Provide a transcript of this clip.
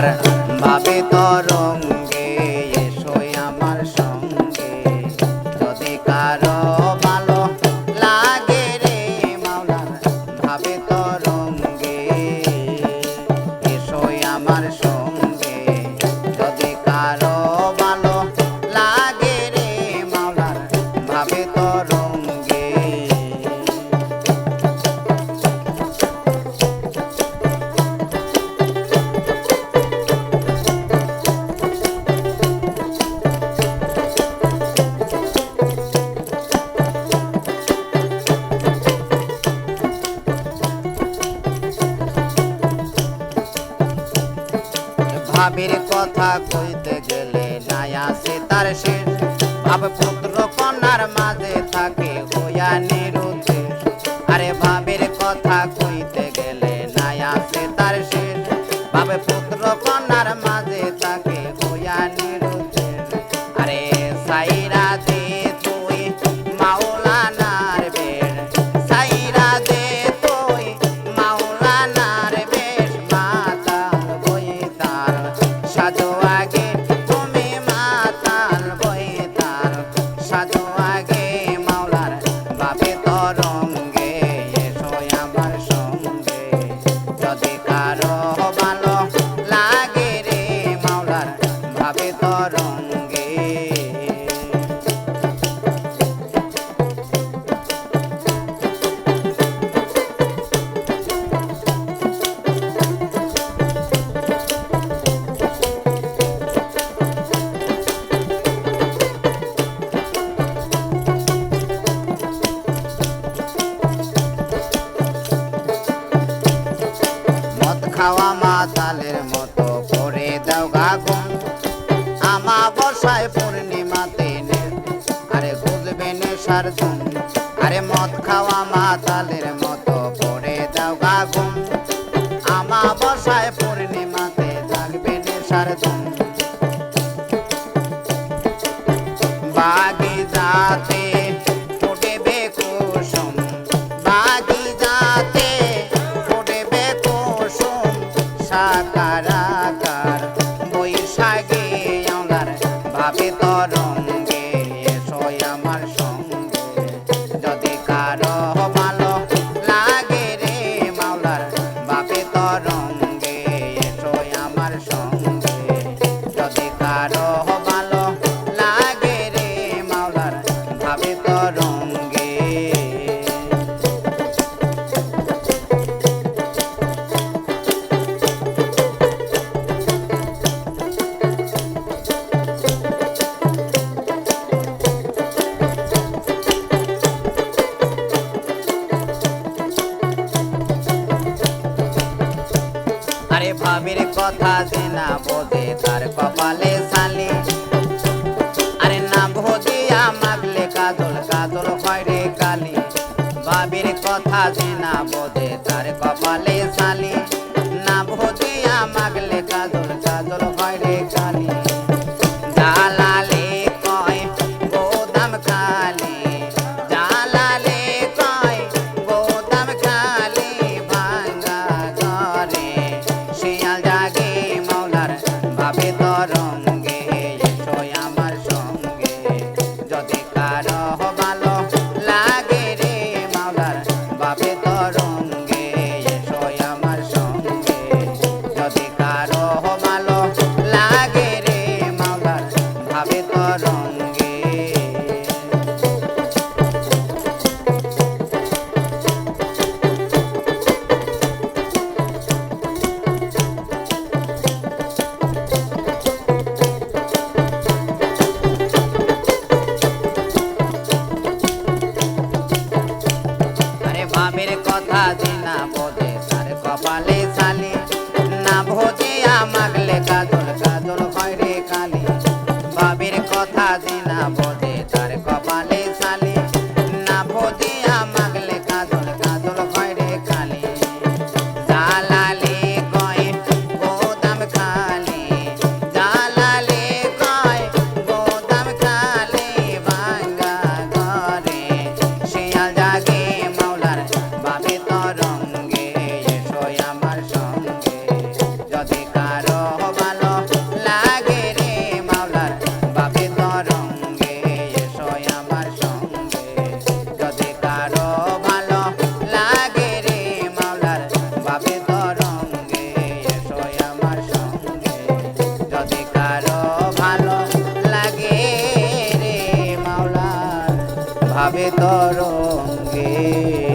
para. ভাবের কথা কইতে গেলে নাই আসে তার শেষ ভাব পুত্র কন্যার মাঝে থাকে হইয়া নিরুতে আরে ভাবির কথা কইতে গেলে নাই আসে তার শেষ ভাবে পুত্র কন্যার মাঝে থাকে খাওয়া মাতালের মতো করে দাও গাগুন আমা বসায় পূর্ণিমাতে নে- আরে খুঁজবে নেশার ধুন আরে মদ খাওয়া মাতালের মতো করে দাও গাগুন আমা বসায় পূর্ণিমাতে জাগবে নেশার ধুন বাগি যাতে সাকারাকার বৈশাখী আমার ভাবে তরঙ্গে সয় আমার সঙ্গে। যদি কারও ভাবির কথা যে না বোঝে তার কপালে সালি আরে না ভোজিয়া মাগলে কাজল কাজল হয় কালি ভাবির কথা যে না বোঝে তার কপালে সালি কপালে সালি না ভোজে আমাগলে কাজল কাজল ভাবে তরঙ্গে।